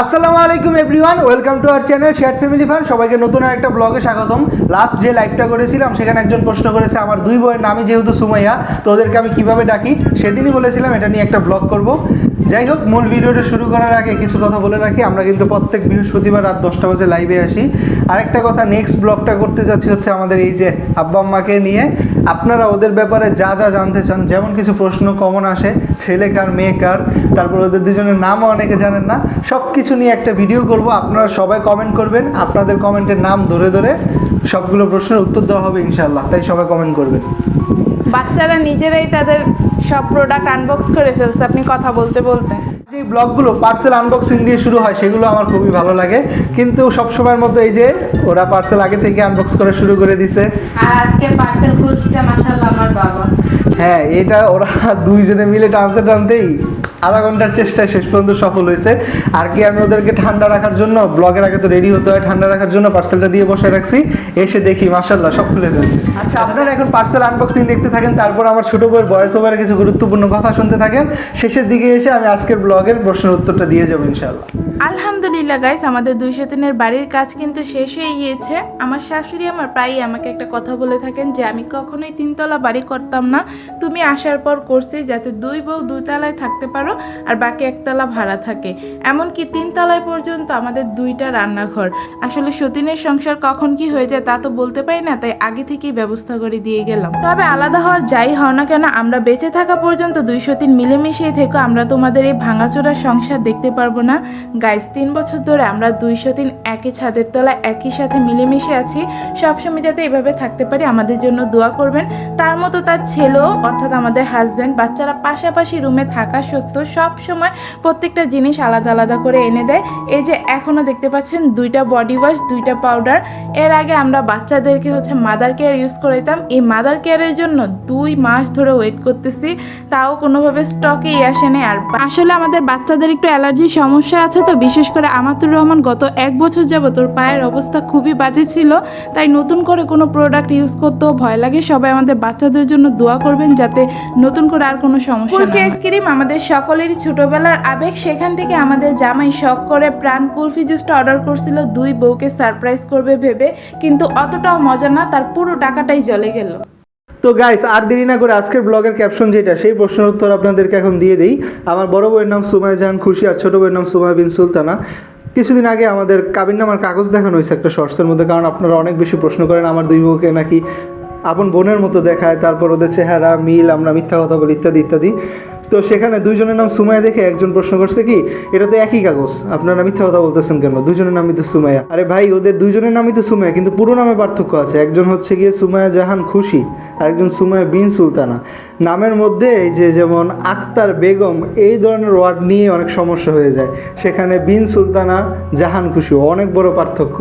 আসসালামু আলাইকুম everyone, welcome to our channel share family fun. সবাইকে নতুন একটা ব্লগে স্বাগতম। লাস্ট যে লাইভটা করেছিলাম, সেখানে একজন প্রশ্ন করেছে, আমার দুই বইয়ের নামই যেহেতু সুমাইয়া, তো ওদেরকে আমি কীভাবে ডাকি? সেদিনই বলেছিলাম, এটা নিয়ে একটা ব্লগ করব। যাই হোক, মূল ভিডিওটা শুরু করার আগে কিছু কথা বলে রাখি। আমরা কিন্তু প্রত্যেক বৃহস্পতিবার রাত দশটা বাজে লাইভে আসি। আরেকটা কথা নেক্সট ব্লগটা করতে যাচ্ছি হচ্ছে আমাদের এই যে আব্বা আম্মাকে নিয়ে। আপনারা ওদের ব্যাপারে যা যা জানতে চান, যেমন কিছু প্রশ্ন কমন আসে, ছেলে কার, মেয়ে কার, তারপর ওদের দুজনের নামও অনেকে জানেন না সব কিছু নিয়ে একটা ভিডিও করব। আপনারা সবাই কমেন্ট করবেন। আপনাদের কমেন্টের নাম ধরে ধরে সবগুলো প্রশ্নের উত্তর দেওয়া হবে ইনশাল্লাহ তাই সবাই কমেন্ট করবেন। বাচ্চারা নিজেরাই তাদের সব প্রোডাক্ট আনবক্স করে ফেলছে। আপনি কথা বলতে বলতে। যে ব্লগগুলো পার্সেল আনবক্সিং দিয়ে শুরু হয় সেগুলো আমার খুবই ভালো লাগে। কিন্তু সবসময়ের মতো এই যে ওরা পার্সেল আগে থেকে আনবক্স করা শুরু করে দিছে। আর আজকে পার্সেল খুলছে মাশাআল্লাহ আমার বাবা। হ্যাঁ এটা ওরা দুইজনে মিলে টানতে টানতেই আধা ঘণ্টার চেষ্টায় শেষ পর্যন্ত সফল হয়েছে। আর কি আমি ওদেরকে ঠান্ডা রাখার জন্য ব্লগের আগে তো রেডি হতে হয় ঠান্ডা রাখার জন্য পার্সেলটা দিয়ে বসে রাখছি। এসে দেখি মার্শাল্লাহ সব খুলে ফেলছে। আচ্ছা আপনারা এখন পার্সেল আনবক্সিং দেখতে থাকেন তারপর আমার ছোট বইয়ের ভয়েস ওভারে কিছু গুরুত্বপূর্ণ কথা শুনতে থাকেন। শেষের দিকে এসে আমি আজকের ব্লগের প্রশ্নের উত্তরটা দিয়ে যাব ইনশাল্লাহ আলহামদুলিল্লাহ গাইস আমাদের দুইশো তিনের বাড়ির কাজ কিন্তু শেষ হয়ে গিয়েছে। আমার শাশুড়ি আমার প্রায়ই আমাকে একটা কথা বলে থাকেন যে আমি কখনোই তিনতলা বাড়ি করতাম না। তুমি আসার পর করছি যাতে দুই বউ দুই তলায় থাকতে পারো আর বাকি একতলা ভাড়া থাকে। এমনকি তিনতলায় পর্যন্ত আমাদের দুইটা রান্নাঘর। আসলে সতীনের সংসার কখন কি হয়ে যায় তা তো বলতে পারি না, তাই আগে থেকেই ব্যবস্থা করে দিয়ে গেলাম। তবে আলাদা হওয়ার যাই হও না কেন, আমরা বেঁচে থাকা পর্যন্ত দুইশো তিন মিলেমিশিয়ে থেকে, আমরা তোমাদের এই ভাঙাচোরা সংসার দেখতে পারব না। গাইস তিন বছর ধরে আমরা দুইশো তিন একই ছাদের তলায় একই সাথে মিলেমিশে আছি। সবসময় যাতে এভাবে থাকতে পারি, আমাদের জন্য দোয়া করবেন। তার মতো তার ছেলেও, অর্থাৎ আমাদের হাজব্যান্ড বাচ্চারা পাশাপাশি রুমে থাকা সত্ত্বেও সব সময় প্রত্যেকটা জিনিস আলাদা আলাদা করে এনে দেয়। এই যে এখনও দেখতে পাচ্ছেন দুইটা বডি ওয়াশ দুইটা পাউডার এর আগে আমরা বাচ্চাদেরকে হচ্ছে মাদার কেয়ার ইউজ করতাম এই মাদার কেয়ারের জন্য দুই মাস ধরে ওয়েট করতেছি। তাও কোনোভাবে স্টকেই আসে আসেনি আর আসলে আমাদের বাচ্চাদের একটু অ্যালার্জির সমস্যা আছে তো বিশেষ করে আমাতুর রহমান গত এক বছর যাবত তোর পায়ের অবস্থা খুবই বাজে ছিল। তাই নতুন করে কোনো প্রোডাক্ট ইউজ করতেও ভয় লাগে। সবাই আমাদের বাচ্চাদের জন্য দোয়া করবেন যাতে নতুন করে আর কোনো সমস্যা ফেস ক্রিম আমাদের সকলেরই ছোটবেলার আবেগ। সেখান থেকে আমাদের জামাই শখ করে প্রাণ কুলফি জুসটা অর্ডার করছিল, দুই বউকে সারপ্রাইজ করবে ভেবে, কিন্তু অতটাও মজা না, তার পুরো টাকাটাই জলে গেল। তো গাইস আর দেরি না করে আজকের ব্লগের ক্যাপশন যেটা, সেই প্রশ্নের উত্তর আপনাদেরকে এখন দিয়ে দিই। আমার বড় বউয়ের নাম সুমায় জাহান খুশি আর ছোট বউয়ের নাম সুমায় বিন সুলতানা। কিছুদিন আগে আমাদের কাবিন নামার কাগজ দেখানো হয়েছে একটা শর্টসের মধ্যে, কারণ আপনারা অনেক বেশি প্রশ্ন করেন, আমার দুই বউকে নাকি আপন বোনের মতো দেখায়, তারপর ওদের চেহারা, মিল, আমরা মিথ্যা কথা বলি ইত্যাদি ইত্যাদি। তো সেখানে দুইজনের নাম সুমাইয়া দেখে একজন প্রশ্ন করছে কি, এটা তো একই কাগজ, আপনারা মিথ্যা কথা বলতেছেন কেন? দুজনের নামই তো সুমাইয়া। আরে ভাই, ওদের দুইজনের নামই তো সুমাইয়া, কিন্তু পুরো নামে পার্থক্য আছে। একজন হচ্ছে গিয়ে সুমাইয়া জাহান খুশি আর একজন সুমাইয়া বিন সুলতানা। নামের মধ্যে এই যে যেমন আক্তার বেগম, এই ধরনের ওয়ার্ড নিয়ে অনেক সমস্যা হয়ে যায়। সেখানে বিন সুলতানা, জাহান খুশি, অনেক বড় পার্থক্য।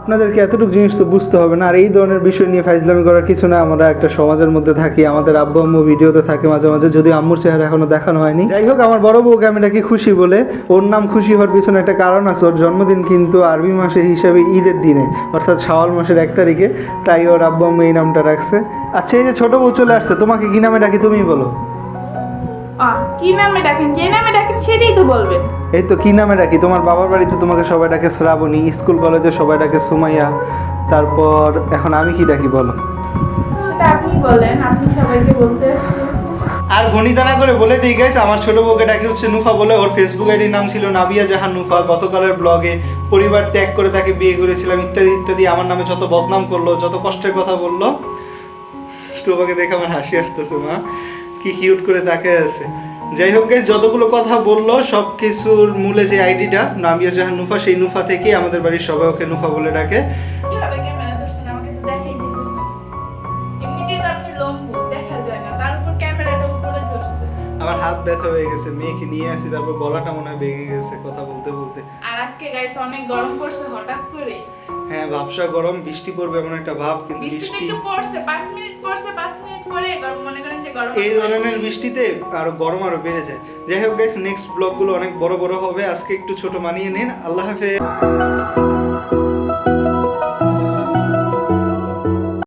আপনাদেরকে এতটুকু জিনিস তো বুঝতে হবে না, আর এই ধরনের বিষয় নিয়ে ফাইজলামি করার কিছু না, আমরা একটা সমাজের মধ্যে থাকি, আমাদের আব্বু আম্মু ভিডিওতে থাকে মাঝে মাঝে যদি আম্মুর চেহারা এখনও দেখানো হয়নি। যাই হোক, আমার বড় বউকে আমি নাকি খুশি বলে, ওর নাম খুশি হওয়ার পিছনে একটা কারণ আছে, ওর জন্মদিন কিন্তু আরবি মাসের হিসাবে ঈদের দিনে, অর্থাৎ শাওয়াল মাসের এক তারিখে, তাই ওর আব্বু আম্মু এই নামটা রাখছে। আচ্ছা এই যে ছোট বউ চলে আসছে, তোমাকে কি নামে ডাকি তুমিই বলো। কি নামে ডাকেন? যে নামে ডাকেন সেটাই তো বলবেন। এই তো কি নামে ডাকি? তোমার বাবার বাড়িতে তোমাকে সবাই ডাকে শ্রাবণী স্কুল কলেজে সবাই ডাকে সুমাইয়া। তারপর এখন আমি কি ডাকি বলো? সেটা আপনি বলেন আপনি সবাইকে বলতে আর গণিতা না করে বলে দিই গাইস আমার ছোট বউকে ডাকি হচ্ছে নুফা বলে। ওর ফেসবুক আইডির নাম ছিল নাবিয়া জাহান নুফা। গতকালের ব্লগে পরিবার ত্যাগ করে তাকে বিয়ে করেছিলাম ইত্যাদি ইত্যাদি। আমার নামে যত বদনাম করল যত কষ্টের কথা বলল তোমাকে দেখে আমার হাসি আসতেছে মা। কি কিউট করে তাকে আছে। যাই হোক গাইস যতগুলো কথা বলল সব কিছুর মূলে যে আইডিটা নামিয়া জাহান নুফা সেই নুফা থেকেই আমাদের বাড়ির সবাই ওকে নুফা বলে ডাকে। আমার হাত ব্যথা হয়ে গেছে মেয়েকে নিয়ে আসি তারপর গলাটা মনে হয় ভেঙে গেছে কথা বলতে বলতে। আর আজকে গাইস অনেক গরম পড়ছে হঠাৎ করে হ্যাঁ ভাবসা গরম বৃষ্টি পড়বে এমন একটা ভাব কিন্তু বৃষ্টি পড়ছে পাঁচ মিনিট পড়ছে পাঁচ মিনিট পরে গরম মনে করেন যে গরম এই ধরনের বৃষ্টিতে আরও গরম আরও বেড়ে যায়। যাই হোক গাইস নেক্সট ব্লগগুলো অনেক বড় বড় হবে। আজকে একটু ছোট মানিয়ে নিন। আল্লাহ হাফেজ।